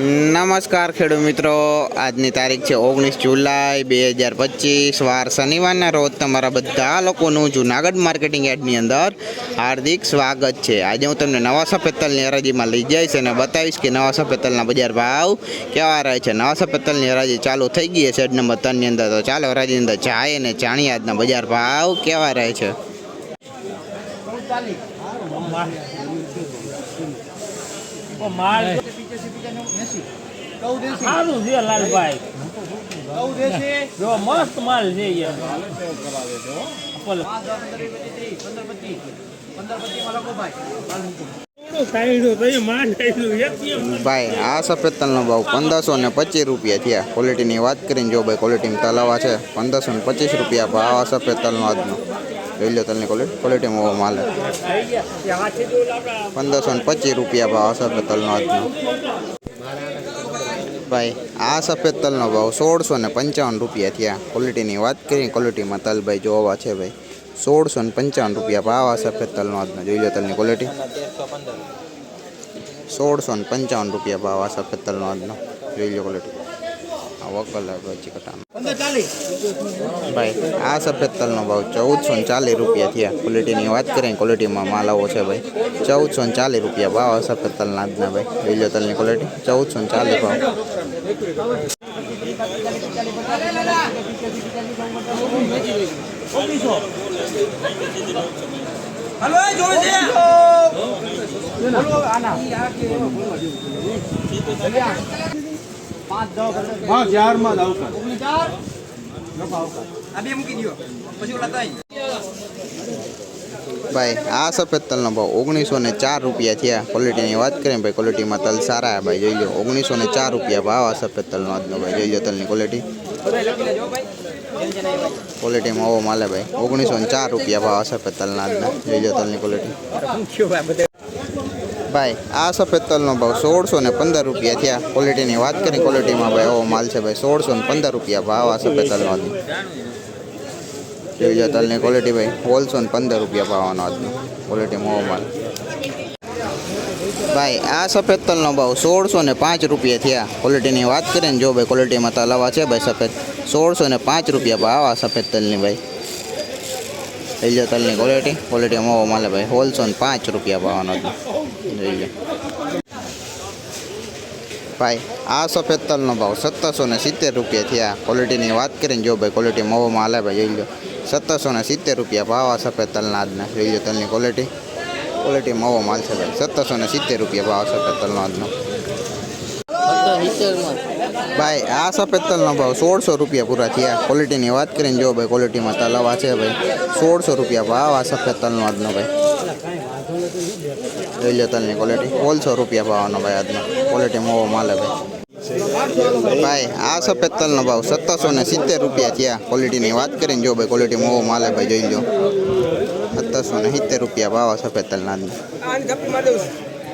નમસ્કાર ખેડૂત મિત્રો. આજની તારીખ છે ઓગણીસ જુલાઈ બે હજાર પચીસ. વાર શનિવારના રોજ તમારા બધા લોકોનું જુનાગઢ માર્કેટિંગ એડની અંદર હાર્દિક સ્વાગત છે. આજે હું તમને નવા સફેદ તલની હરાજીમાં લઈ જઈશ અને બતાવીશ કે નવા સફેદ બજાર ભાવ કેવા રહે છે. નવા સફેદ તલની હરાજી ચાલુ થઈ ગઈ છે શેડ નંબર ત્રણની અંદર. તો ચાલો હરાજીની અંદર જાય અને જાણીએ આજના બજાર ભાવ કેવા રહે છે. માલ. સારું છે લાલભાઈ. જો મસ્ત માલ છે યાર. ભાઈ આ સફેદ તલનો ભાવ પંદરસો ને પચીસ રૂપિયા થયા. ક્વોલિટીની વાત કરીને જો ભાઈ ક્વોલિટીમાં તલાવા છે. પંદરસો ને પચીસ રૂપિયા ભાવ આ સફેદ તલનો આજનો. જોઈ લો તલની ક્વોલિટી ક્વોલિટીમાં બહુ માલ છે. આવી ગયા. ત્યાં હાથે જો આપણા પંદરસો ને પચીસ રૂપિયા ભાવ આ સફેદ તલનો આજનો ભાઈ આ સફેદ તલનો ભાવ સોળસો ને પંચાવન રૂપિયા થયા ક્વોલિટીની વાત કરીએ ક્વોલિટીમાં તલ ભાઈ જોવા છે ભાઈ સોળસો ને પંચાવન રૂપિયા ભાવ આ સફેદ તલનો આજનો જોઈ લો તલની ક્વોલિટી સોળસો ને પંચાવન રૂપિયા ભાવ આ સફેદ તલનો આજનો જોઈ લો ક્વોલિટી આ વકલ પછી કટાનો ભાઈ આ સફેદ તલનો ભાવ ચૌદસો ને ચાલીસ રૂપિયા થયા ક્વોલિટીની વાત કરીએ ક્વોલિટીમાં માલ આવો છે ભાઈ ચૌદસો ને ચાલીસ રૂપિયા ભાવ આ સફેદ તલના આજના ભાઈ જોઈ લો તલની ક્વોલિટી ચૌદસો ને ચાલીસ ભાવ હા ચારમાં જ આવકાર ભાઈ આ સફેદ તલનો ભાવ ઓગણીસો ને ચાર રૂપિયા થયા ક્વોલિટીની વાત કરીએ ભાઈ ક્વોલિટીમાં તલ સારા છે ભાઈ જોઈ લો ઓગણીસો ને ચાર રૂપિયા ભાવ આ સફેદ તલનો આજનો ભાઈ જોઈ લો તલની ક્વોલિટી ક્વોલિટીમાં ઓવો માલે ભાઈ ઓગણીસો ને ચાર રૂપિયા ભાવ આ સફેદ તલના આજના જોઈ લો તલની ક્વોલિટી ભાઈ આ સફેદ તલનો ભાવ સોળસો ને પંદર રૂપિયા થયા ક્વોલિટીની વાત કરી ક્વોલિટીમાં ભાઈ એવો માલ છે ભાઈ સોળસો ને પંદર રૂપિયા ભાવ આ સફેદ તલનો આજનો જોઈ લો તલની ક્વોલિટી ભાઈ હોલસો ને પંદર રૂપિયા ભાવનો આજનો ક્વોલિટીમાં એવો માલ ભાઈ આ સફેદ તલનો ભાવ સોળસો ને પાંચ રૂપિયા થયા ક્વોલિટીની વાત કરીએ ને જો ભાઈ ક્વોલિટીમાં તલ આવા છે ભાઈ સફેદ સોળસો ને પાંચ રૂપિયા ભાવ આ સફેદ તલની ભાઈ લઈ લો તલની ક્વોલિટી ક્વોલિટી મોવો માલે ભાઈ હોલસો ને પાંચ રૂપિયા ભાવનો હતો જોઈ લો ભાઈ, આ સફેદ તલનો ભાવ સત્તરસો ને સિત્તેર રૂપિયા થયા. ક્વોલિટીની વાત કરીને જો ભાઈ ક્વોલિટી મોવામાં હાલે ભાઈ, જોઈ લો. સત્તરસો ને સિત્તેર રૂપિયા ભાવ આ સફેદ તલના આજના જોઈ લો તલની ક્વોલિટી ક્વોલિટી મોવો માલ છે ભાઈ. સત્તરસો ને સિત્તેર રૂપિયા ભાવ સફેદ તલનો આજનો ભાઈ, આ સફેદ તલનો ભાવ સોળસો રૂપિયા પૂરા થયા. ક્વોલિટીની વાત કરીને જો ભાઈ ક્વોલિટીમાં તલ આવા છે ભાઈ. સોળસો રૂપિયા ભાવ આ સફેદ તલનો આજનો ભાઈ. જોઈ ક્વોલિટી ઓલસો રૂપિયા ભાવનો ભાઈ આજનો. ક્વોલિટી મોવો માલે ભાઈ. ભાઈ, આ સફેદ તલનો ભાવ સત્તરસો ને સિત્તેર રૂપિયા થયા ક્વોલિટીની વાત કરીને જો ભાઈ ક્વોલિટી મોવો માલે ભાઈ, જોઈ લો. સત્તરસો ને સિત્તેર રૂપિયા ભાવ સફેદ તલના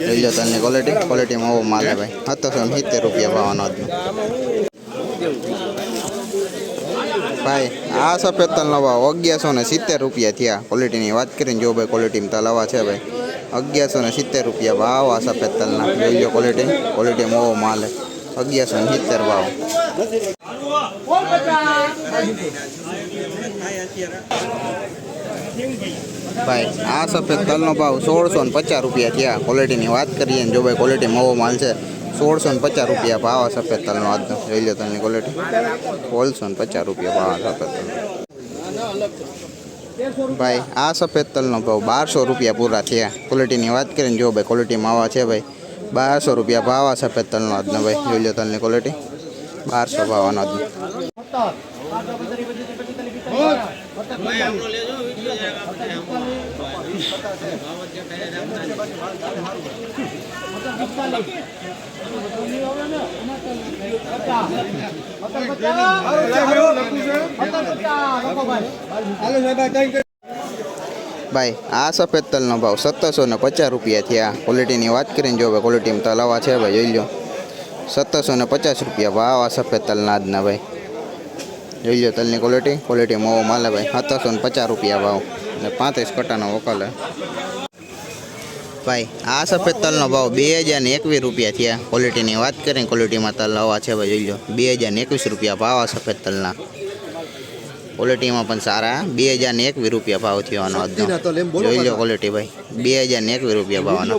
જોઈ તલની ક્વોલિટી ક્વોલિટીમાં મોવો માલે ભાઈ. સત્તરસો ને સિત્તેર રૂપિયા ભાવનો આજનો. ભાઈ, આ સફેદ તલનો ભાવ અગિયારસો ને સિત્તેર રૂપિયા થયા ક્વોલિટીની વાત કરીને જો ભાઈ ક્વોલિટીમાં તલ આવા છે ભાઈ. અગિયારસો ને સિત્તેર રૂપિયા ભાવ આ સફેદ તલના જોઈ લો ક્વોલિટી ક્વોલિટી મોવો માલ અગિયારસો ને સિત્તેર ભાવ ભાઈ આ સફેદ તલનો ભાવ સોળસો ને પચાસ રૂપિયા થયા ક્વોલિટીની વાત કરીએ ને જો ભાઈ ક્વોલિટી મોવો માલ છે સોળસો ને પચાસ રૂપિયા ભાવ આ સફેદ તલનો આજનો જોઈ લો તલની ક્વોલિટી સોળસો ને પચાસ રૂપિયા ભાવ આ સફેદ તલનો ભાઈ, આ સફેદ તલનો ભાવ બારસો રૂપિયા પૂરા થયા. ક્વોલિટીની વાત કરીને જો ભાઈ ક્વોલિટીમાં આવા છે ભાઈ. બારસો રૂપિયા ભાવ આ સફેદ તલનો આજનો ભાઈ, જોઈ લો તલની ક્વોલિટી બારસો ભાવનો આજનો ભાઈ, આ સફેદ તલનો ભાવ સત્તરસો ને પચાસ રૂપિયા થયા. ક્વોલિટીની વાત કરીને જો ભાઈ ક્વોલિટીમાં તલ આવા છે, ભાઈ, જોઈ લો સત્તરસો ને પચાસ રૂપિયા ભાવ આ સફેદ તલના આજના ભાઈ. જોઈ લો તલની ક્વોલિટી ક્વોલિટી મોવો માલે ભાઈ. સત્તરસો ને પચાસ રૂપિયા ભાવ. અને પાંત્રીસ કટાનો વકલ ભાઈ આ સફેદ તલનો ભાવ બે હજાર ને એકવીસ રૂપિયા થયા. ક્વોલિટીની વાત કરીએ ક્વોલિટીમાં તલ આવા છે ભાઈ જોઈ લો. બે હજાર ને એકવીસ રૂપિયા ભાવ આ સફેદ તલના. ક્વોલિટીમાં પણ સારા. બે હજાર ને એકવીસ રૂપિયા ભાવ થયો આનો જોઈ લો ક્વોલિટી ભાઈ. બે હજાર ને એકવીસ રૂપિયા ભાવ આનો.